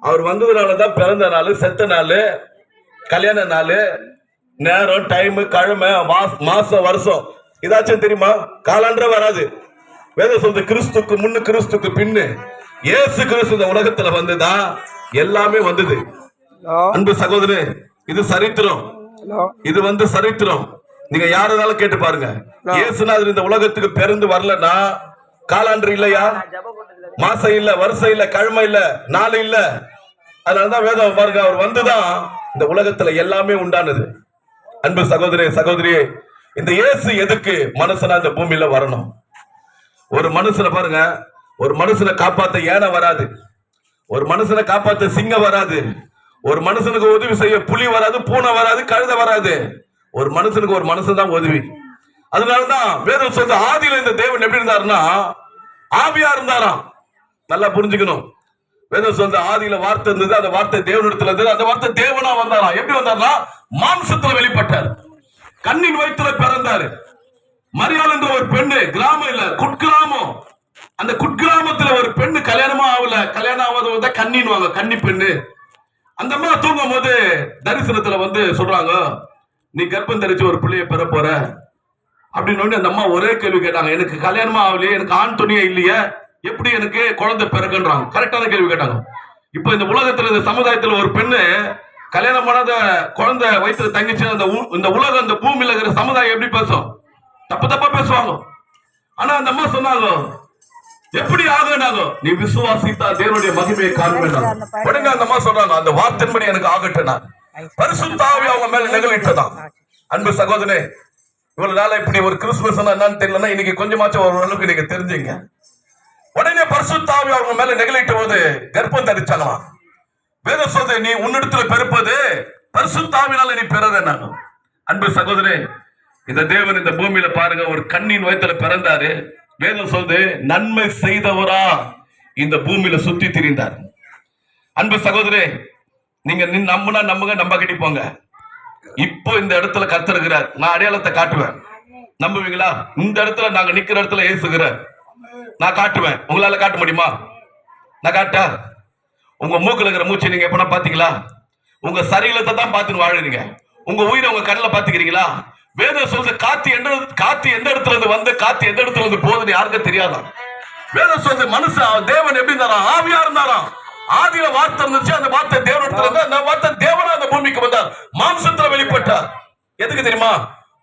அவர் வந்ததுனாலதான் பிறந்த நாள் செத்த நாள் கல்யாண நாள் நேரம் டைம் கிழமை மாச- மாசம் வருஷம். இதாச்சும் தெரியுமா? காலாண்டே வராது. வேதம் சொல்றது கிறிஸ்துக்கு முன்னு கிறிஸ்துக்கு பின்னு. இயேசு கிறிஸ்து இந்த உலகத்துல வந்துதான் எல்லாமே வந்தது. அன்பு சகோதரே இது சரித்திரம். இது வந்து சரித்திரம். நீங்க யாரதாலும் கேட்டு பாருங்க. இயேசுநாதர் இந்த உலகத்துக்கு பிறந்து வரலன்னா காலாண்டு இல்லையா? மாசம் இல்ல வருஷம் இல்ல கிழமை இல்ல நாள் இல்ல. அதனாலதான் வேதம் பாருங்க அவர் வந்துதான் இந்த உலகத்துல எல்லாமே உண்டானது. அன்பு சகோதரி சகோதரியே இந்த இயேசு எதுக்கு மனுஷனா இந்த பூமியில வரணும்? ஒரு மனுஷனை பாருங்க ஒரு மனுஷனை காப்பாத்த யானை வராது. ஒரு மனுஷனை காப்பாத்த சிங்கம் வராது. ஒரு மனுஷனுக்கு உதவி செய்ய புலி வராது பூனை வராது கழுத வராது. ஒரு மனுஷனுக்கு ஒரு மனுஷன் தான் உதவி. அதனாலதான் வேதம் சொல்ற ஆதியில இந்த தேவன் எப்படி இருந்தாருன்னா ஆவியா இருந்தாராம். நல்லா புரிஞ்சுக்கணும். வேதம் சொல்ற ஆதியில வார்த்தை இருந்தது அந்த வார்த்தை தேவனிடத்துல இருந்தது. அந்த வார்த்தை தேவனா வந்தாராம் எப்படி வந்தாரா மாம்சத்துல வெளிப்பட்டார். கண்ணின் வயிற்றுல பிறந்தாரு. மரியாள் என்ற ஒரு பெண்ணு கிராமம் இல்ல குட்கிராமம். அந்த குட்கிராமத்துல ஒரு பெண்ணு கல்யாணமா ஆகல. கல்யாணம் ஆகாத வந்தா கண்ணின்வாங்க கன்னி பெண்ணு. அந்த அம்மா தூங்கும் போது தரிசனத்துல வந்து சொல்றாங்க நீ கர்ப்பம் தரிச்சு ஒரு பிள்ளைய பெற போற. அப்படின்னு அந்த அம்மா ஒரே கேள்வி கேட்டாங்க எனக்கு கல்யாணமா ஆகலையே எனக்கு ஆண் துணியே இல்லையே. எப்படி எனக்கு குழந்தை பிறகுன்றாங்க கரெக்டான கேள்வி கேட்டாங்க. இப்போ இந்த உலகத்துல இந்த சமுதாயத்துல ஒரு பெண்ணு கல்யாணம் பண்ணாத குழந்தை வயிற்றுல தங்கிச்சு அந்த இந்த உலகம் இந்த பூமியில இருக்கிற சமுதாயம் எப்படி பேசும்? தப்பு தப்பா பேசுவாங்க. ஆனா அந்த அம்மா சொன்னாங்க எப்படி ஆகுனாங்க நீ விசுவாசித்தா தேவனுடைய மகிமையை காண்பேன் உடனே அந்த அம்மா சொல்றாங்க அந்த வார்த்தையின்படி எனக்கு ஆகட்டுனா பரிசுத்தாவி அவங்க மேல நிகழிட்டதாம் அன்பு சகோதரே இவ்வளவு நாளா இப்படி ஒரு கிறிஸ்துமஸ் என்னன்னு தெரியலன்னா இன்னைக்கு கொஞ்சமாச்சும் ஒரு அளவுக்கு நீங்க தெரிஞ்சீங்க. உடனே பரிசுத்தாவி அவங்க மேல நெகிழிட்ட போது கர்ப்பம் தரிச்சாங்களாம் வேதம் சொல்றது நீ உன்னிடத்துல பெருப்பது பரிசுத்தாவினால நீ பெறத அன்பு சகோதரே இந்த தேவன் இந்த பூமியில பாருங்க ஒரு கண்ணின் வயத்துல பிறந்தாரு. வேதம் சொல்லுது நன்மை செய்தவரா இந்த பூமியில சுத்தி திரிந்தார். அன்பு சகோதரே நீங்க நின் நம்புனா நம்புங்க நம்ப கட்டி போங்க. இப்போ இந்த இடத்துல கத்திருக்கிறார் நான் அடையாளத்தை காட்டுவேன். நம்புவீங்களா? இந்த இடத்துல நாங்க நிக்கிற இடத்துல ஏசுகிறார் நான் காட்டுவேன். உங்களால காட்ட முடியுமா? நான் காட்டா? உங்க மூக்குல இருக்கிற மூச்சு நீங்க எப்பனா பாத்தீங்களா? உங்க சரீரத்தை தான் பார்த்துன்னு வாழுறீங்க. உங்க உயிரை உங்க கண்ணில் பாத்துக்கிறீங்களா? வேதம் சொல்றது காத்து எந்த காத்து எந்த இடத்துல இருந்து வந்து காத்து எந்த இடத்துல இருந்து போகுதுன்னு யாருக்கும் தெரியாதான் வேதம் சொல்றது மனுஷன் தேவன் எப்படி இருந்தாரா ஆவியா இருந்தாராம். ஆதியில வார்த்தை இருந்துச்சு அந்த வார்த்தை தேவனிடத்துல இருந்து அந்த வார்த்தை தேவனா அந்த பூமிக்கு வந்தார். மாம்சத்துல வெளிப்பட்டார். எதுக்கு தெரியுமா?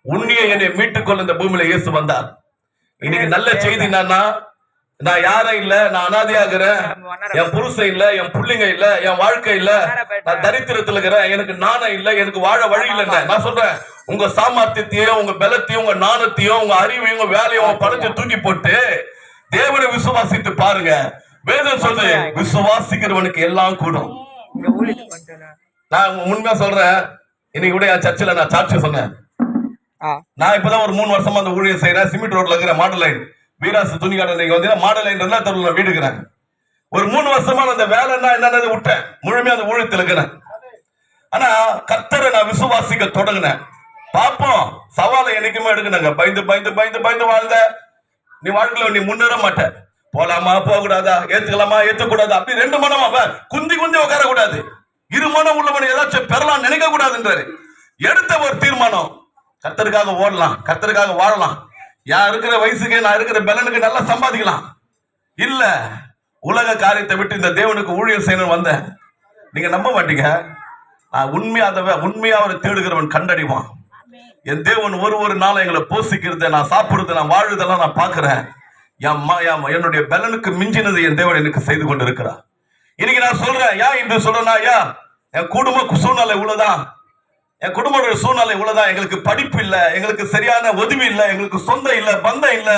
உன்னிய என்னை மீட்டுக்கொள்ள இந்த பூமியில இயேசு வந்தார். இன்னைக்கு நல்ல செய்தி என்னன்னா நான் யாரும் இல்ல நான் அனாதையாகிறேன். என் புருஷன் இல்ல என் புள்ளிங்க இல்ல என் வாழ்க்கை இல்ல. நான் தரித்திரத்துல இருக்கிறேன் எனக்கு நாணம் இல்ல எனக்கு வாழ வழி இல்லைங்க. நான் சொல்றேன் உங்க சாமர்த்தியத்தையும் உங்க பலத்தையும் உங்க நாணத்தையும் உங்க அறிவையும் உங்க வேலையும் உங்க படைச்சு தூக்கி போட்டு தேவனை விசுவாசித்து பாருங்க. வேதம் சொல்லுது விசுவாசிக்கிறவனுக்கு எல்லாம் கூடும். நான் உண்மையா சொல்றேன். இன்னைக்கு கூட என் சர்ச்சில் நான் சாட்சி சொன்னேன். நான் இப்பதான் ஒரு மூணு வருஷமா அந்த ஊழியர் செய்யறேன் சிமெண்ட் ரோட்ல இருக்கிற மாடல் லைன். வீராசு துணி கடை இன்னைக்கு வந்து மாடல் லைன் இருந்தா வீடு இருக்கிறேன் ஒரு மூணு வருஷமா நான் அந்த வேலைன்னா என்னன்னு விட்டேன். முழுமையா அந்த ஊழியத்தில் இருக்கிறேன். ஆனா கர்த்தரை நான் விசுவாசிக்க தொடங்கினேன். பாப்போம் சவாலை என்னைக்குமே எடுக்கணுங்க. பயந்து பயந்து பயந்து பயந்து வாழ்ந்த. நீ வாழ்க்கையில நீ முன்னேற மாட்ட போலாமா போக கூடாதா ஏத்துக்கலாமா ஏத்துக்கூடாதா? அப்படி ரெண்டு மனமா வா. குந்தி குந்தி உட்கார கூடாது இரு மனம் உள்ளவன் ஏதாச்சும் பெறலாம் நினைக்க கூடாதுன்றாரு எடுத்த ஒரு தீர்மானம் கர்த்தருக்காக ஓடலாம் கர்த்தருக்காக வாழலாம். யார் இருக்கிற வயசுக்கு நான் இருக்கிற பலனுக்கு நல்லா சம்பாதிக்கலாம். இல்ல உலக காரியத்தை விட்டு இந்த தேவனுக்கு ஊழியர் செய்யணும் வந்தேன். நீங்க நம்ப மாட்டீங்க. நான் உண்மையா அதை உண்மையா அவரை தேடுகிறவன் கண்டறிவான். என் தேவன் ஒரு ஒரு நாளும் எங்களை போசிக்கிறத நான் சாப்பிடுறத நான் வாழுதெல்லாம் நான் பார்க்குறேன். என் ம- என் என்னுடைய பலனுக்கு மிஞ்சினது என் தேவன் எனக்கு செய்து கொண்டு இருக்கிறார் இன்னைக்கு நான் சொல்றேன் ஏன் இன்று சொல்றேன்னா ஐயா என் குடும்ப சூழ்நிலை இவ்வளவுதான். என் குடும்பத்தோட சூழ்நிலை இவ்வளவுதான். எங்களுக்கு படிப்பு இல்லை எங்களுக்கு சரியான உதவி இல்லை எங்களுக்கு சொந்தம் இல்லை பந்தம் இல்லை.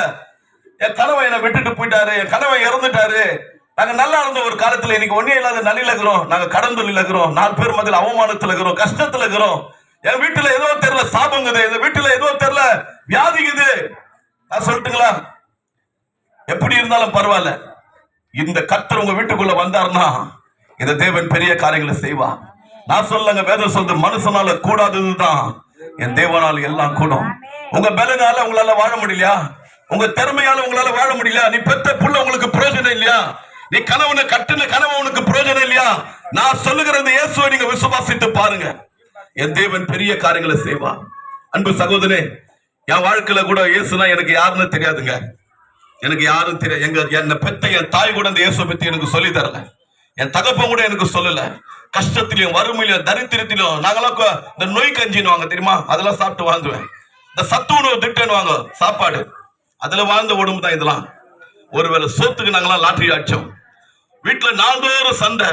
என் கணவன் என்னை விட்டுட்டு போயிட்டாரு என் கணவன் இறந்துட்டாரு. நாங்க நல்லா இருந்த ஒரு காலத்துல இன்னைக்கு ஒன்னே இல்லாத நலில இருக்கிறோம். நாங்க கடன் தொழில இருக்கிறோம். நாலு பேர் மத்தியில் அவமானத்துல இருக்கிறோம் கஷ்டத்துல இருக்கிறோம். என் வீட்டுல ஏதோ தெரியல சாபங்குது. எங்க வீட்டுல ஏதோ தெரியல வியாதிக்குது நான் சொல்லட்டுங்களா? எப்படி இருந்தாலும் பரவாயில்ல. இந்த கத்தர் உங்க வீட்டுக்குள்ள வந்தாருன்னா இந்த தேவன் பெரிய காரியங்களை செய்வான் நான் சொல்லுங்க வேதம் சொல்றது மனுஷனால கூடாததுதான். என் தேவனால் எல்லாம் கூடும். உங்க பலனால உங்களால வாழ முடியலையா? உங்க திறமையால உங்களால வாழ முடியல நீ பெத்த புள்ள உங்களுக்கு பிரயோஜனம் இல்லையா? நீ கனவுன கட்டுன கனவு உனக்கு பிரயோஜனம் இல்லையா? நான் சொல்லுகிற இந்த இயேசுவை நீங்க விசுவாசித்து பாருங்க. என் தேவன் பெரிய காரியங்களை செய்வான் அன்பு சகோதரே என் வாழ்க்கையில கூட இயேசுனா எனக்கு யாருன்னு தெரியாதுங்க. எனக்கு யாரும் தெரியாது. எங்க என்னை பெத்த என் தாய் கூட அந்த இயேசுவை பத்தி எனக்கு சொல்லி தரல. என் தகப்பன் கூட எனக்கு சொல்லல. கஷ்டத்திலையும் வறுமையிலும் தரித்திரத்திலும் நாங்களாம் இந்த நோய் கஞ்சின்னு தெரியுமா? அதெல்லாம் சாப்பிட்டு வாழ்ந்துவேன். இந்த சத்து உணவு திட்டன்னுவாங்க சாப்பாடு. அதுல வாழ்ந்த உடம்பு தான் இதெல்லாம். ஒருவேளை சோத்துக்கு நாங்களாம் லாட்டரி அடிச்சோம். வீட்டுல நாள்தோறும் சண்டை.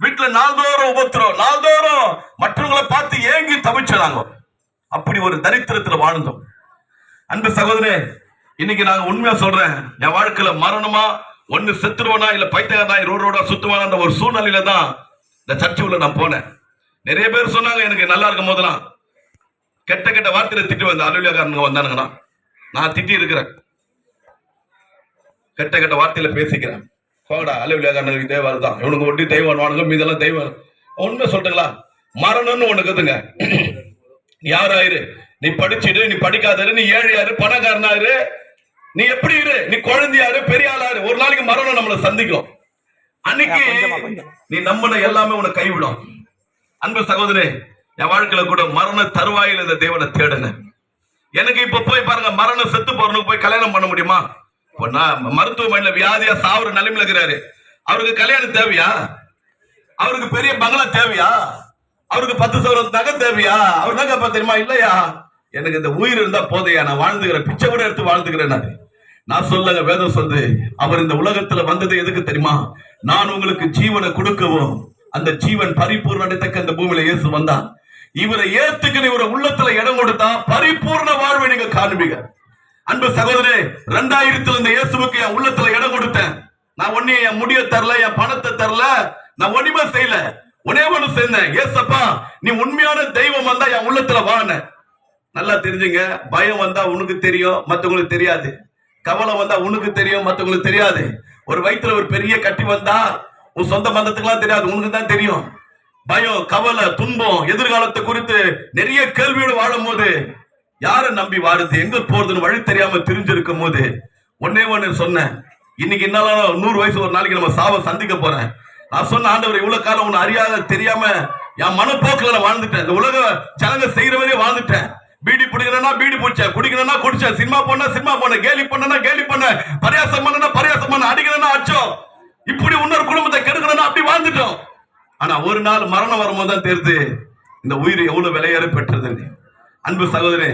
வீட்டுல நாள்தோறும் உபத்திரம். நாள்தோறும் மற்றவங்களை பார்த்து ஏங்கி தவிச்சோம் நாங்க. அப்படி ஒரு தரித்திரத்துல வாழ்ந்தோம். அன்பு சகோதரே இன்னைக்கு நாங்க உண்மையா சொல்றேன் என் வாழ்க்கையில மரணமா ஒன்னு செத்துருவனா இல்ல பைத்தியக்காரனா ரோடோட ரோடா அந்த ஒரு சூழ்நிலையில தான் இந்த சர்ச்சு உள்ள நான் போனேன். நிறைய பேர் சொன்னாங்க எனக்கு நல்லா இருக்கும் போதெல்லாம். கெட்ட கெட்ட வார்த்தையில திட்டு வந்த அலுவலகாரனுங்க வந்தானுங்கண்ணா நான் திட்டி இருக்கிறேன். கெட்ட கெட்ட வார்த்தையில பேசிக்கிறேன். போடா அலுவலகாரனுக்கு இதே தான் இவனுக்கு ஒட்டி தெய்வம் வானுங்க மீதெல்லாம் தெய்வம் ஒண்ணு சொல்றீங்களா? மரணம்னு ஒண்ணு இருக்குதுங்க யாராயிரு? நீ படிச்சிரு நீ படிக்காதரு நீ ஏழையாரு பணக்காரனாரு நீ எப்படி இரு? நீ குழந்தையாரு பெரிய ஆளாரு ஒரு நாளைக்கு மரணம் நம்மளை சந்திக்கும். அன்னைக்கு. நீ நம்பின எல்லாமே உன்னை கைவிடும். அன்பு சகோதரே என் வாழ்க்கையில கூட மரண தருவாயில் இந்த தேவனை தேடுங்க. எனக்கு இப்ப போய் பாருங்க மரணம் செத்து போறனுக்கு போய் கல்யாணம் பண்ண முடியுமா? இப்போ நான் மருத்துவமனையில வியாதியா சாவுற நிலைமையில இருக்கிறாரு. அவருக்கு கல்யாணம் தேவையா? அவருக்கு பெரிய பங்களா தேவையா? அவருக்கு பத்து சவரம் நகை தேவையா? அவர் கேட்பா தெரியுமா இல்லையா? எனக்கு இந்த உயிர் இருந்தா போதையா நான் வாழ்ந்துக்கிறேன். பிச்சை கூட எடுத்து வாழ்ந்துக்கிறேன் நான். நான் சொல்ல வேதம் சொல்லுது அவர் இந்த உலகத்துல வந்தது எதுக்கு தெரியுமா? நான் உங்களுக்கு ஜீவனை கொடுக்கவும் அந்த ஜீவன் பரிபூர்ணத்தக்க அந்த பூமியில இயேசு வந்தான். இவரை ஏத்துக்கிற இவரை உள்ளத்துல இடம் கொடுத்தா பரிபூர்ண வாழ்வை நீங்க காண்பீங்க. அன்பு சகோதரே ரெண்டாயிரத்துல இந்த இயேசுவுக்கு என் உள்ளத்துல இடம் கொடுத்தேன். நான் ஒன்னே என் முடிய தரல என் பணத்தை தரல நான் ஒண்ணுமே செய்யல. ஒன்னே ஒண்ணு சேர்ந்தேன். ஏசப்பா நீ உண்மையான தெய்வம் வந்தா என் உள்ளத்துல வான நல்லா தெரிஞ்சுங்க. பயம் வந்தா உனக்கு தெரியும் மத்தவங்களுக்கு தெரியாது. கவலை வந்தா உனக்கு தெரியும் மற்றவங்களுக்கு தெரியாது. ஒரு வயிற்றுல ஒரு பெரிய கட்டி வந்தா உன் சொந்த பந்தத்துக்குலாம் தெரியாது உனக்கு தான் தெரியும். பயம் கவலை துன்பம் எதிர்காலத்தை குறித்து நிறைய கேள்வியோடு வாழும் போது யாரை நம்பி வாடுது எங்க போறதுன்னு வழி தெரியாம தெரிஞ்சிருக்கும் போது ஒன்னே ஒன்னு சொன்னேன். இன்னைக்கு என்னாலும் நூறு வயசு ஒரு நாளைக்கு நம்ம சாவை சந்திக்க போறேன். நான் சொன்ன ஆண்டவர் இவ்வளவு காலம் உன்னை அறியாத தெரியாம என் மனப்போக்கில் நான் வாழ்ந்துட்டேன். இந்த உலக சலங்க செய்யற வரையும் வாழ்ந்துட்டேன். பீடி பிடிக்கணும்னா பீடி பிடிச்சேன் குடிக்கணும்னா குடிச்சேன் சினிமா போனா சினிமா போனேன் கேலி பண்ணனா கேலி பண்ண பரியாசம் பண்ணனா பரியாசம் பண்ண அடிக்கணும்னா அடிச்சோம். இப்படி இன்னொரு குடும்பத்தை கெடுக்கணும்னா அப்படி வாழ்ந்துட்டோம். ஆனா ஒரு நாள் மரணம் வரும்போது தான் தெரியுது இந்த உயிர் எவ்வளவு விலையேற பெற்றதுன்னு. அன்பு சகோதரே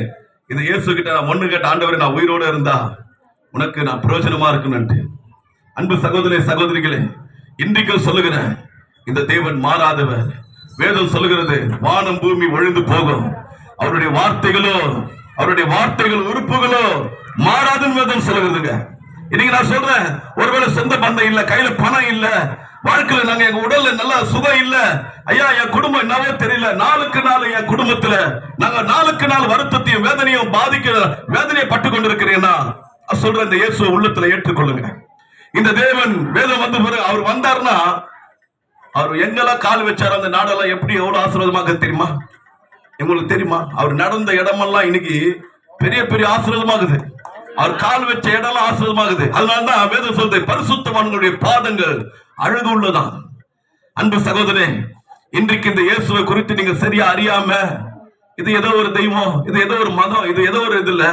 இந்த இயேசு கிட்ட நான் ஒண்ணு கேட்ட ஆண்டவரை நான் உயிரோட இருந்தா உனக்கு நான் பிரயோஜனமா இருக்கணும்ட்டு அன்பு சகோதரி சகோதரிகளே இன்றைக்கும் சொல்லுகிறேன் இந்த தேவன் மாறாதவர். வேதம் சொல்லுகிறது வானம் பூமி ஒழிந்து போகும். அவருடைய வார்த்தைகளோ அவருடைய வார்த்தைகள் உறுப்புகளோ மாறாதுன்னு வேதம் சொல்லுகிறதுங்க. இன்னைக்கு நான் சொல்றேன் ஒருவேளை சொந்த பந்தம் இல்ல கையில பணம் இல்ல வாழ்க்கையில நாங்க எங்க உடல்ல நல்லா சுகம் இல்ல ஐயா என் குடும்பம் என்னவோ தெரியல நாளுக்கு நாள் என் குடும்பத்துல நாங்க நாளுக்கு நாள் வருத்தத்தையும் வேதனையும் பாதிக்க வேதனையை பட்டு கொண்டிருக்கிறேன்னா நான் சொல்றேன் இந்த இயேசு உள்ளத்துல ஏற்றுக்கொள்ளுங்க. இந்த தேவன் வேதம் வந்த பிறகு அவர் வந்தாருன்னா அவர் எங்கெல்லாம் கால் வச்சாரு அந்த நாடெல்லாம் எப்படி எவ்வளவு ஆசீர்வாதமாக தெரியுமா? உங்களுக்கு தெரியுமா? அவர் நடந்த இடமெல்லாம் இன்னைக்கு பெரிய பெரிய ஆசிரியமாகுது அவர் கால் வச்ச இடம்லாம் ஆசிரியமாகுது அதனாலதான் வேதம் சொல்றது பரிசுத்தவான்களுடைய பாதங்கள் அழகு உள்ளதான் அன்பு சகோதரே இன்றைக்கு இந்த இயேசுவை குறித்து நீங்க சரியா அறியாம இது ஏதோ ஒரு தெய்வம் இது ஏதோ ஒரு மதம் இது ஏதோ ஒரு இது இல்ல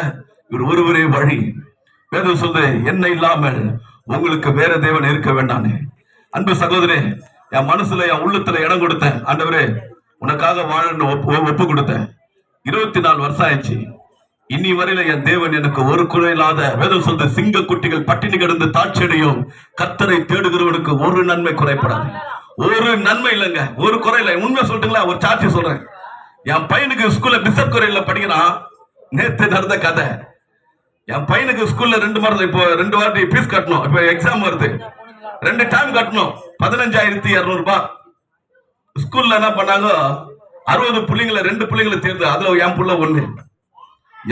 இவர் ஒருவரே வழி. வேதம் சொல்றது என்ன இல்லாமல் உங்களுக்கு வேற தேவன் இருக்க வேண்டானே அன்பு சகோதரே என் மனசுல என் உள்ளத்துல இடம் கொடுத்தேன். ஆண்டவரே உனக்காக வாழன்னு ஒப்பு ஒப்பு கொடுத்தேன். இருபத்தி நாலு வருஷம் ஆயிடுச்சு. இனி வரையில என் தேவன் எனக்கு ஒரு குறை இல்லாத வேதம் சொல்ற சிங்க குட்டிகள் பட்டினி கிடந்து தாட்சியடையும். கத்தரை தேடுகிறவனுக்கு ஒரு நன்மை குறைப்படாது ஒரு நன்மை இல்லைங்க. ஒரு குறை இல்லை. உண்மை சொல்லிட்டுங்களா ஒரு சாட்சி சொல்றேன். என் பையனுக்கு ஸ்கூல்ல பிசப் குறையில படிக்கிறான். நேத்து நடந்த கதை. என் பையனுக்கு ஸ்கூல்ல ரெண்டு மாதம் இப்போ ரெண்டு வாட்டி ஃபீஸ் கட்டணும். இப்போ எக்ஸாம் வருது. ரெண்டு டைம் கட்டணும். பதினஞ்சாயிரத்தி இரநூறுபா. ஸ்கூல்ல என்ன பண்ணாங்க? அறுபது பிள்ளைங்களை ரெண்டு பிள்ளைங்களை தேர்ந்து அதுல என் புள்ள ஒண்ணு.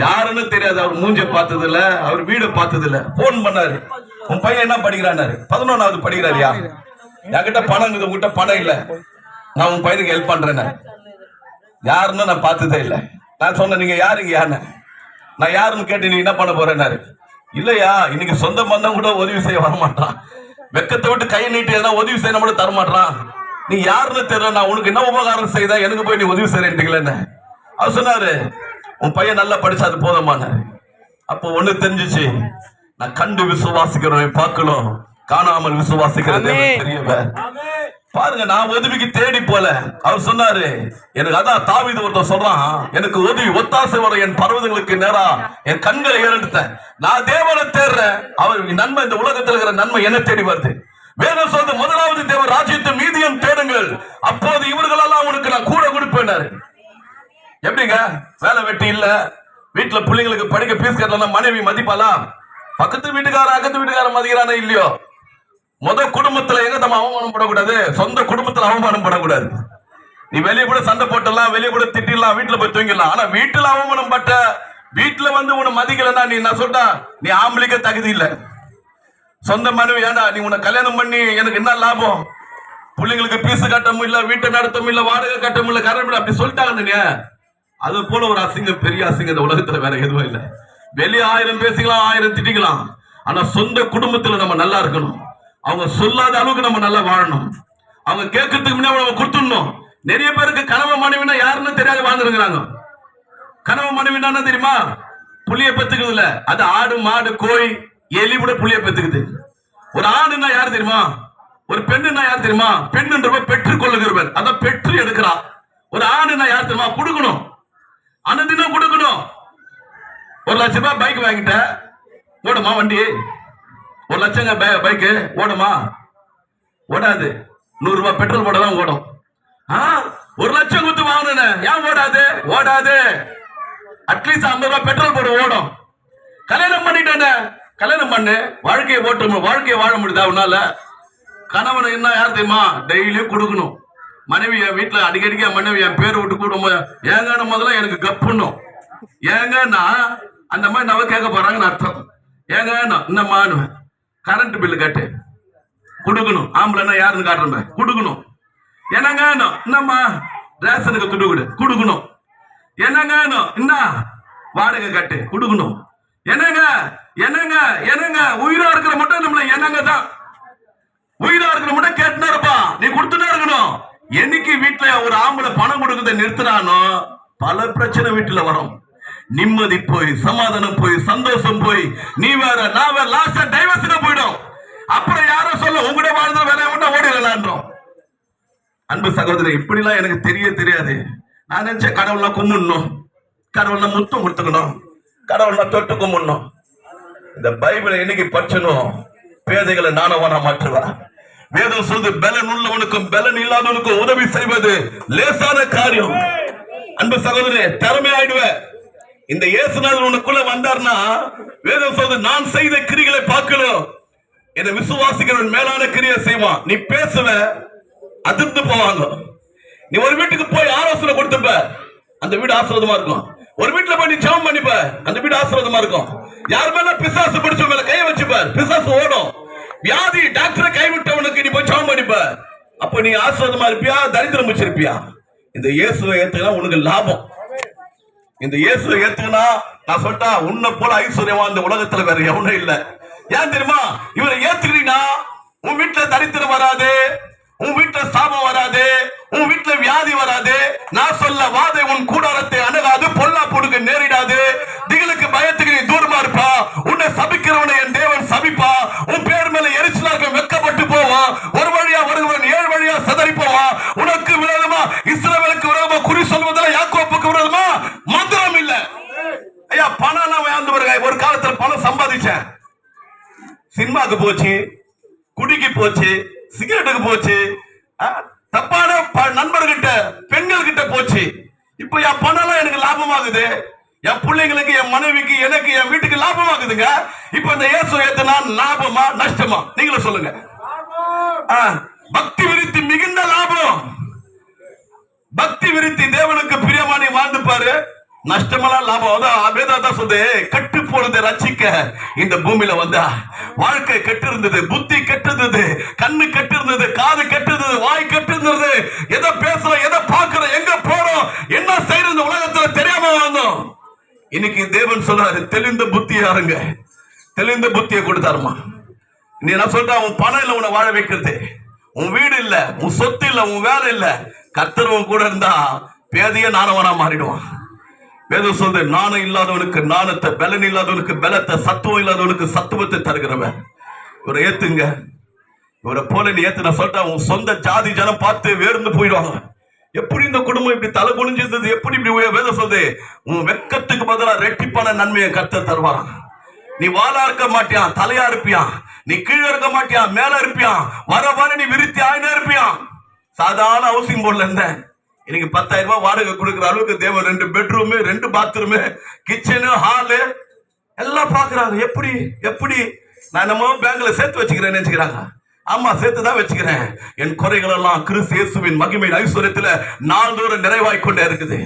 யாருன்னு தெரியாது அவர் மூஞ்ச பார்த்தது இல்ல அவர் வீடு பார்த்தது இல்ல போன் பண்ணாரு. உன் பையன் என்ன படிக்கிறானாரு பதினொன்னாவது படிக்கிறாரியா என்கிட்ட பணம் இருக்குது உங்ககிட்ட பணம் இல்ல. நான் உன் பையனுக்கு ஹெல்ப் பண்றேன் யாருன்னு நான் பார்த்ததே இல்ல. நான் சொன்னேன் நீங்க யாருங்க யாருன்னு? நான் யாருன்னு கேட்டு நீ என்ன பண்ண போறேன்னாரு. இல்லையா இன்னைக்கு சொந்த பந்தம் கூட உதவி செய்ய வர மாட்டான் வெக்கத்தை விட்டு கை நீட்டி எதனா உதவி செய்ய கூட தர மாட்டான் நீ யாருன்னு தெரியல நான் உனக்கு என்ன உபகாரம் செய்தா எனக்கு போய் நீ உதவி செய்யறீங்களே அவர் சொன்னாரு உன் பையன் நல்லா படிச்சா அது போதுமானாரு அப்போ ஒண்ணு தெரிஞ்சுச்சு. நான் கண்டு விசுவாசிக்கிறவன் பார்க்கணும். காணாமல் விசுவாசிக்கிற தேவன் ஆமென். பெரியவர் பாருங்க நான் உதவிக்கு தேடி போல. அவர் சொன்னாரு எனக்கு அதான் தாவீது ஒருத்தன் சொல்றான் எனக்கு உதவி ஒத்தாசை வர என் பர்வதங்களுக்கு நேரா. என் கண்களை ஏறெடுத்தேன். நான் தேவனை தேடுறேன். அவர் நன்மை இந்த உலகத்தில் இருக்கிற நன்மை என்ன தேடி வருது. வேதம் சொல்றது முதலாவது தேவன் ராஜ்யத்தை மீதியம் தேடுங்கள். அப்போது இவர்களெல்லாம் உனக்கு நான் கூட கொடுப்பேனாரு. எப்படிங்க? வேலை வெட்டி இல்ல. வீட்டுல பிள்ளைங்களுக்கு படிக்க பீஸ் கட்டலாம் மனைவி மதிப்பாளா? பக்கத்து வீட்டுக்கார அக்கத்து வீட்டுக்கார மதிக்கிறானே இல்லையோ? முத குடும்பத்துல எங்க நம்ம அவமானம் படக்கூடாது? சொந்த குடும்பத்துல அவமானம் படக்கூடாது. நீ வெளியே கூட சண்டை போட்டலாம் வெளியே கூட திட்டிடலாம் வீட்டுல போய் தூங்கிடலாம். ஆனா வீட்டுல அவமானம் பட்ட வீட்டுல வந்து உன்னை மதிக்கலன்னா நீ நான் சொல்றா? நீ ஆம்பளைக்க தகுதி இல்லை. சொந்த மனைவி ஏண்டா நீ உன்னை கல்யாணம் பண்ணி எனக்கு என்ன லாபம்? பிள்ளைங்களுக்கு பீஸ் கட்டமும் இல்ல வீட்டை நடத்தமும் இல்ல வாடகை கட்டமும் இல்ல கரண்ட் அப்படி சொல்லிட்டாங்க நீங்க அது போல ஒரு அசிங்கம் பெரிய அசிங்கம் இந்த உலகத்துல வேற எதுவும் இல்ல. வெளியே ஆயிரம் பேசிக்கலாம் ஆயிரம் திட்டிக்கலாம். ஆனா சொந்த குடும்பத்துல நம்ம நல்லா இருக்கணும். அவங்க சொல்லாத அளவுக்கு நம்ம நல்லா வாழணும். அவங்க கேட்கறதுக்கு முன்னாடி நம்ம கொடுத்துடணும். நிறைய பேருக்கு கணவன் மனைவினா யாருன்னு தெரியாத வாழ்ந்துருக்கிறாங்க. கணவன் மனைவினா தெரியுமா? புளிய பெத்துக்குது இல்ல அது ஆடு மாடு கோழி எலி கூட புள்ளிய பெத்துக்குது. ஒரு ஆணுன்னா யார் தெரியுமா? ஒரு பெண்ணுன்னா யார் தெரியுமா? பெண்ணுன்றவ பெற்றுக் கொள்ளுகிறவன் அதான் பெற்று எடுக்கிறான் ஒரு ஆணுன்னா யார் தெரியுமா? கொடுக்கணும். அனுதினம் கொடுக்கணும். ஒரு லட்சம் ரூபாய் பைக் வாங்கிட்ட. ஓடுமா வண்டி? ஒரு லட்சங்க பைக்கு ஓடுமா? ஓடாது. நூறு ரூபாய் பெட்ரோல் போட தான் ஓடும். ஆ, ஒரு லட்சம் கொடுத்து வாங்கினேன். ஏன் ஓடாது? ஓடாது. அட்லீஸ்ட் ஐம்பது ரூபாய் பெட்ரோல் போட ஓடும். கல்யாணம் பண்ணிட்டேனே. கல்யாணம் பண்ணு வாழ்க்கையை ஓட்ட வாழ்க்கையை வாழ முடியுதா உன்னால? கணவனை என்ன யார் தெரியுமா? டெய்லியும் கொடுக்கணும். மனைவி என் வீட்டில் அடிக்கடிக்கு என் மனைவி என் பேர் விட்டு கூடும் ஏங்கன்னு முதல்ல எனக்கு கப்புணும் ஏங்கன்னா அந்த மாதிரி நம்ம கேட்க போறாங்கன்னு அர்த்தம். ஏங்கன்னா என்னம்மான்னு கரண்ட் பில்லு கட்டு. கொடுக்கணும். ஆம்பளைன்னா யாருன்னு காட்டுறேன் கொடுக்கணும். என்னங்க என்னம்மா? ரேஷனுக்கு துண்டு கொடு. கொடுக்கணும். என்னங்க என்ன? வாடகை கட்டு. கொடுக்கணும். என்னங்க? என்னங்க என்னங்க? உயிரா இருக்கிற மட்டும் நம்மள என்னங்க தான்? உயிரா இருக்கிற மட்டும் கேட்டுனா இருப்பா. நீ கொடுத்துனா இருக்கணும். என்னைக்கு வீட்டுல ஒரு ஆம்பளை பணம் கொடுக்கறத நிறுத்தினானோ பல பிரச்சனை வீட்டுல வரும். நிம்மதி போய் சமாதானம் போய் சந்தோஷம் போய். நீ வேற நான் வேற லாஸ்டா டைவர்ஸ்க்கு போயிடும். அப்புறம் யாரோ சொல்ல உங்ககிட்ட வாழ்ந்த வேலையை மட்டும் ஓடிடலான்றோம். அன்பு சகோதரர் இப்படிலாம் எனக்கு தெரிய தெரியாது. நான் நினைச்ச கடவுள்லாம் கும்பிடணும். கடவுள்லாம் முத்தம் கொடுத்துக்கணும். கடவுள்லாம் தொட்டு கும்பிடணும். இந்த பைபிளை என்னைக்கு படிச்சனும் பேதைகளை நானவனா மாற்றுவா. வேதம் சொல்றது பலன் உள்ளவனுக்கும் பலன் இல்லாதவனுக்கும் உதவி செய்வது லேசான காரியம். அன்பு சகோதரே திறமை ஆயிடுவ. இந்த இயேசுநாதர் உனக்குள்ள வந்தார்னா வேதம் சொல்றது நான் செய்த கிரிகளை பார்க்கணும் என்னை விசுவாசிக்கிறவன் மேலான கிரியை செய்வான். நீ பேசுவ அதிர்ந்து போவாங்க. நீ ஒரு வீட்டுக்கு போய் ஆலோசனை கொடுத்துப்ப. அந்த வீடு ஆசிரதமா இருக்கும். ஒரு வீட்டுல போய் நீ ஜெபம் பண்ணிப்ப அந்த வீடு ஆசிரதமா இருக்கும். யார் மேல பிசாசு பிடிச்ச மேல கைய வச்சுப்ப பிசாசு ஓடும். வியாதி டாக்டரை கைவிட்டவனுக்கு நீ போய் ஜெபம் பண்ணிப்ப அப்ப நீ ஆசிரதமா இருப்பியா? தரித்திரம் வச்சிருப்பியா? இந்த இயேசுவை ஏத்துக்கலாம் உனக்கு லாபம். இந்த இயேசுவை ஏத்துக்கினா நான் சொல்லிட்டா உன்னை போல ஐஸ்வர்யமா இந்த உலகத்துல வேற எவனும் இல்லை. ஏன் தெரியுமா? இவரை ஏத்துக்கிறீங்கன்னா உன் வீட்டுல தரித்திரம் வராது. உன் வீட்டுல சாபம் வராது உன் வீட்டுல வியாதி வராது. நான் சொல்ல வாதை உன் கூடாரத்தை அணுகாது பொல்லா பொடுக்கு நேரிடாது. திகளுக்கு பயத்துக்கு நீ தூரமா இருப்பா உன்னை சபிக்கிறவனை என் தேவன் சபிப்பா உன் பேர் மேல எரிச்சலா இருக்க வெக்கப்பட்டு போவான் ஒரு வழியா வருகிறவன் ஏழு வழியா சிதறி போவான் உனக்கு விரோதமா இஸ்ரவேலுக்கு விரோதமா குறி சொல்வதில் யாக்கோப்புக்கு விரோதமா மந்திரம் இல்ல ஐயா பணம் எல்லாம் வேந்து வருங்க ஒரு காலத்துல பணம் சம்பாதிச்சேன் சினிமாக்கு போச்சு குடிக்கு போச்சு சிகரெட்டுக்கு போச்சு ஆ, தப்பான ப- நண்பர்கிட்ட பெண்கள் கிட்ட போச்சு இப்போ என் பணம்லாம் எனக்கு லாபமாகுது என் பிள்ளைங்களுக்கு என் மனைவிக்கு எனக்கு என் வீட்டுக்கு லாபமாகுதுங்க இப்போ இந்த இயேசு ஏத்துனா லாபமா நஷ்டமா நீங்களும் சொல்லுங்க ஆ, பக்தி விருத்தி மிகுந்த லாபம் பக்தி விருத்தி தேவனுக்கு பிரியமானி வாழ்ந்து பாரு நஷ்டமெல்லாம் லாபம் அதான் வேதா தான் சொல்லுது கட்டு போனதை ரச்சிக்க இந்த பூமியில வந்தா வாழ்க்கை கெட்டு இருந்தது புத்தி கெட்டு இருந்தது கண்ணு கெட்டு இருந்தது காது கெட்டு இருந்தது வாய் கெட்டு இருந்தது. எதை பேசுறோம் எதை பாக்குறோம் எங்க போறோம் என்ன செய்யறது இந்த உலகத்துல தெரியாம வாழ்ந்தோம். இன்னைக்கு தேவன் சொல்றாரு தெளிந்த புத்தி யாருங்க தெளிந்த புத்தியை கொடுத்தாருமா நீ என்ன சொல்ற? உன் பணம் இல்லை உன்னை வாழ வைக்கிறது. உன் வீடு இல்ல உன் சொத்து இல்ல உன் வேலை இல்ல. கர்த்தர் கூட இருந்தா பேதைய நானவனா மாறிடுவான். வேதம் சொல்றது நாணம் இல்லாதவனுக்கு நாணத்தை பலன் இல்லாதவனுக்கு பலத்தை சத்துவம் இல்லாதவனுக்கு சத்துவத்தை தருகிறவன். இவரை ஏத்துங்க. இவரை போல நீ ஏத்து நான் சொல்றேன் உன் சொந்த ஜாதி ஜனம் பார்த்து வேர்ந்து போயிடுவாங்க. எப்படி இந்த குடும்பம் இப்படி தலை குனிஞ்சிருந்தது எப்படி இப்படி உயர் வேதம் சொல்றது உன் வெக்கத்துக்கு பதிலாக ரெட்டிப்பான நன்மையை கத்த தருவாராம். நீ வாழா இருக்க மாட்டியான் தலையா இருப்பியான் நீ கீழே இருக்க மாட்டியான் மேல இருப்பியான் வர வர நீ விருத்தி ஆயினே இருப்பியான் சாதாரண ஹவுசிங் போர்ட்ல இருந்தேன். இன்னைக்கு பத்தாயிரம் ரூபாய் வாடகை கொடுக்குற அளவுக்கு தேவன் ரெண்டு பெட்ரூமு ரெண்டு பாத்ரூமு கிச்சனு ஹாலு எல்லாம் பாக்குறாங்க எப்படி? எப்படி? நான் என்னமோ பேங்க்ல சேர்த்து வச்சுக்கிறேன்னு நினைச்சுக்கிறாங்க. ஆமா சேர்த்து தான் வச்சுக்கிறேன். என் குறைகள் எல்லாம் கிறிஸ்து இயேசுவின் மகிமை ஐஸ்வர்யத்துல நாள்தோறும் நிறைவாய் கொண்டே இருக்குது.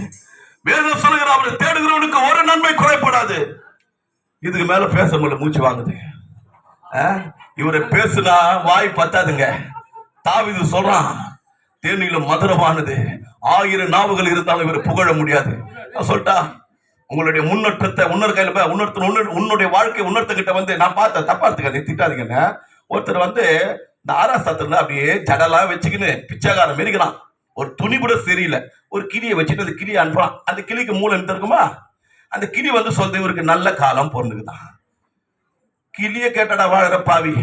வேதம் சொல்லுகிற அவரை தேடுகிறவனுக்கு ஒரு நன்மை குறைப்படாது இதுக்கு மேல பேச முடியல மூச்சு வாங்குது. ஆ? இவரை பேசுனா வாய் பத்தாதுங்க. தாவிது சொல்றான் தேனிலும் மதுரமானது. ஆயிரம் நாவுகள் இருந்தாலும் இவரை புகழ முடியாது. நான் சொல்லிட்டா உங்களுடைய முன்னேற்றத்தை உன்னொரு கையில் போய் உன்னொருத்தர் உன்னொரு- உன்னுடைய வாழ்க்கை உன்னொருத்தங்கிட்ட வந்து நான் பார்த்தேன் தப்பா எடுத்துக்காதீங்க திட்டாதீங்கன்னு. ஒருத்தர் வந்து இந்த ஆராசத்துல அப்படியே ஜடலாம் வச்சுக்கின்னு பிச்சைக்காரன் மெரிக்கிறான் ஒரு துணி கூட சரியில்லை. ஒரு கிளியை வச்சுட்டு அந்த கிளியை அனுப்புறான். அந்த கிளிக்கு மூளை என்ன இருக்குமா அந்த கிளி வந்து சொல்றது இவருக்கு நல்ல காலம் பொருந்துக்குதான் கிளிய கேட்டடா வாழ்கிற பாவி.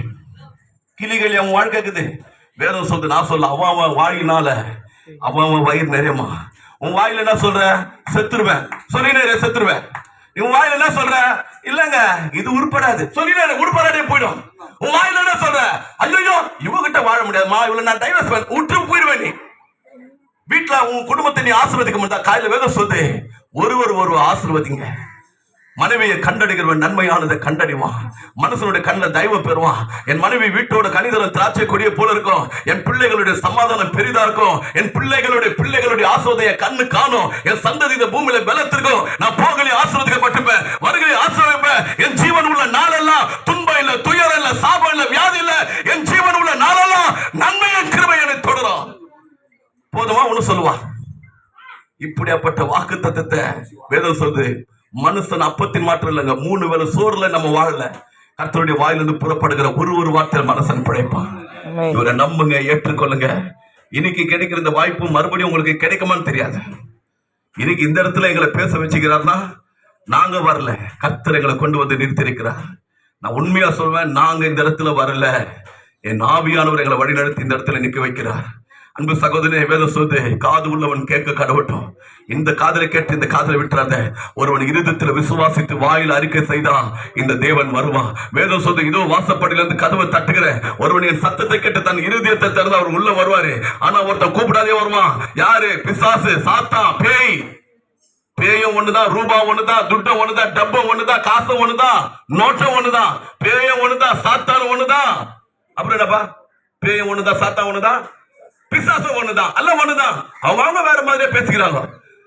கிளிகள் அவன் வாழ்க்கைக்குது. வேதம் சொல்றது நான் சொல்ல அவன் அவன் வாயினால அவன் அவன் வயிறு நிறையமா? உன் வாயில என்ன சொல்ற? செத்துருவேன். சொல்லினே செத்துருவேன். உன் வாயில என்ன சொல்ற? இல்லங்க இது உருப்படாது. சொல்லினே உருப்படாதே போயிடும். உன் வாயில என்ன சொல்ற? ஐயோ இவகிட்ட வாழ முடியாதுமா? இவ்வளவு நான் டைவர்ஸ் பண்ண விட்டு போயிடுவேன் நீ. வீட்டுல உன் குடும்பத்தை நீ ஆசீர்வதிக்க முடியாது? காலையில வேதம் சொல்லுது ஒருவர் ஒரு ஆசீர்வதிங்க. மனைவியை கண்டடைகிறவன் நன்மையானதை கண்டடிவான் மனுஷனுடைய கண்ணில் தயவு பெறுவான். என் மனைவி வீட்டோட கணிதரம் திராட்சை கொடிய போல இருக்கும். என் பிள்ளைகளுடைய சமாதானம் பெரிதா இருக்கும். என் பிள்ளைகளுடைய பிள்ளைகளுடைய ஆசிரதைய கண்ணு காணும். என் சந்ததி இந்த பூமியில பலத்திருக்கும். நான் போகலே ஆசிரதிக்கப்பட்டிருப்பேன் வருகை ஆசிரமிப்பேன். என் ஜீவன் உள்ள நாளெல்லாம் துன்பம் இல்ல துயரம் இல்ல சாபம் இல்ல வியாதி இல்ல. என் ஜீவன் உள்ள நாளெல்லாம் நன்மையின் கிருமை என தொடரும். போதுமா? ஒண்ணு சொல்லுவா. இப்படியாப்பட்ட வாக்கு தத்துவத்தை வேதம் சொல்லுது. மனுஷன் அப்பத்தின் மாற்றம் இல்லைங்க. மூணு வேளை சோறுல நம்ம வாழல. கர்த்தருடைய வாயிலிருந்து புறப்படுகிற ஒரு ஒரு வார்த்தையில் மனுஷன் பிழைப்பான். இவரை நம்புங்க ஏற்றுக்கொள்ளுங்க. இன்னைக்கு கிடைக்கிற இந்த வாய்ப்பு மறுபடியும் உங்களுக்கு கிடைக்குமான்னு தெரியாது. இன்னைக்கு இந்த இடத்துல எங்களை பேச வச்சுக்கிறார்னா நாங்க வரல. கர்த்தர் எங்களை கொண்டு வந்து நிறுத்திருக்கிறார் நான் உண்மையா சொல்வேன் நாங்க இந்த இடத்துல வரல. என் ஆவியானவர் எங்களை வழிநடத்தி இந்த இடத்துல நிக்க வைக்கிறார். அன்பு சகோதரே வேத சொல்லுது காது உள்ளவன் கேட்க கடவுட்டும். இந்த காதலை கேட்டு இந்த காதலை விட்டுறாத ஒருவன் இருதத்தில் விசுவாசித்து வாயில் அறிக்கை செய்தான் இந்த தேவன் வருவான் வேதம் சொல்லுது இதோ வாசப்படியில இருந்து கதவை தட்டுகிற ஒருவன் என் சத்தத்தை கேட்டு தன் இருதயத்தை திறந்து அவர் உள்ள வருவாரு. ஆனா ஒருத்தன் கூப்பிடாதே வருவான். யாரு? பிசாசு சாத்தா பேய். பேயும் ஒண்ணுதான் ரூபா ஒண்ணுதான் துட்டம் ஒண்ணுதான் டப்பம் ஒண்ணுதான் காசு ஒண்ணுதான் நோட்டம் ஒண்ணுதான் பேயும் ஒண்ணுதான் சாத்தான் ஒண்ணுதான் அப்புறம் என்னப்பா? பேயும் ஒண்ணுதான் சாத்தான் ஒண்ணுதான் பிசாசம் ஒண்ணுதான் எல்லாம் ஒண்ணுதான் அவங்க அவங்க வேற மாதிரியே பேசிக்கிறாங்க.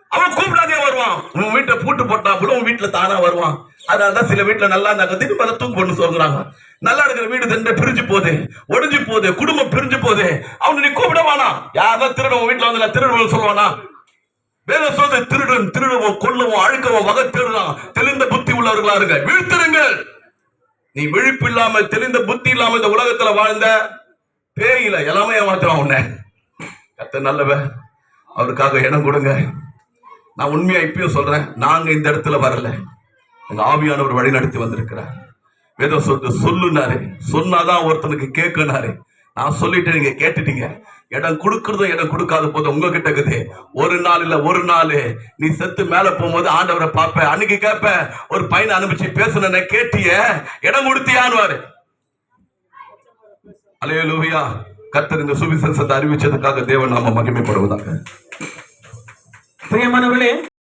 அவன் கூப்பிடாதே வருவான். உன் வீட்டை பூட்டு போட்டா கூட உன் வீட்டுல தானா வருவான். அதனாலதான் சில வீட்டுல நல்லா இருந்தாங்க திடீர்னு அதை தூக்கு போட்டு சொல்றாங்க. நல்லா இருக்கிற வீடு தண்டை பிரிஞ்சு போகுது. ஒடிஞ்சு போகுது. குடும்பம் பிரிஞ்சு போகுது. அவனை நீ கூப்பிடவானா யாரா திருட உன் வீட்டுல வந்து திருடுவோம் சொல்லுவானா? வேத சொல்றது திருடன் திருடுவோம் கொல்லவும் அழுக்கவும் வகை திருடலாம். தெளிந்த புத்தி உள்ளவர்களா இருங்க. வீழ்த்திருங்கள் நீ விழிப்பு இல்லாம தெளிந்த புத்தி இல்லாம இந்த உலகத்துல வாழ்ந்த பேயில எல்லாமே ஏமாத்துறான் உன்னை. கத்த நல்லவ அவருக்காக இடம் கொடுங்க. நான் உண்மையா இப்பயும் சொல்றேன் நாங்க இந்த இடத்துல வரல. எங்க ஆவியானவர் வழி நடத்தி வந்திருக்கிறார். வேதம் சொல்லு சொல்லுனாரு. சொன்னாதான் ஒருத்தனுக்கு கேட்கனாரு. நான் சொல்லிட்டு நீங்க கேட்டுட்டீங்க. இடம் கொடுக்கறதும் இடம் கொடுக்காத போது உங்ககிட்ட இருக்குது. ஒரு நாள் இல்ல ஒரு நாள். நீ செத்து மேல போகும்போது ஆண்டவரை பார்ப்ப. அன்னைக்கு கேட்ப ஒரு பையனை அனுப்பிச்சு பேசுன கேட்டிய இடம் கொடுத்தியான்னு அலையலூவியா கர்த்தர் இந்த சுவிசேஷத்தை அறிவிச்சதுக்காக தேவன் நாம மகிமைப்படுவதாக. பிரியமானவர்களே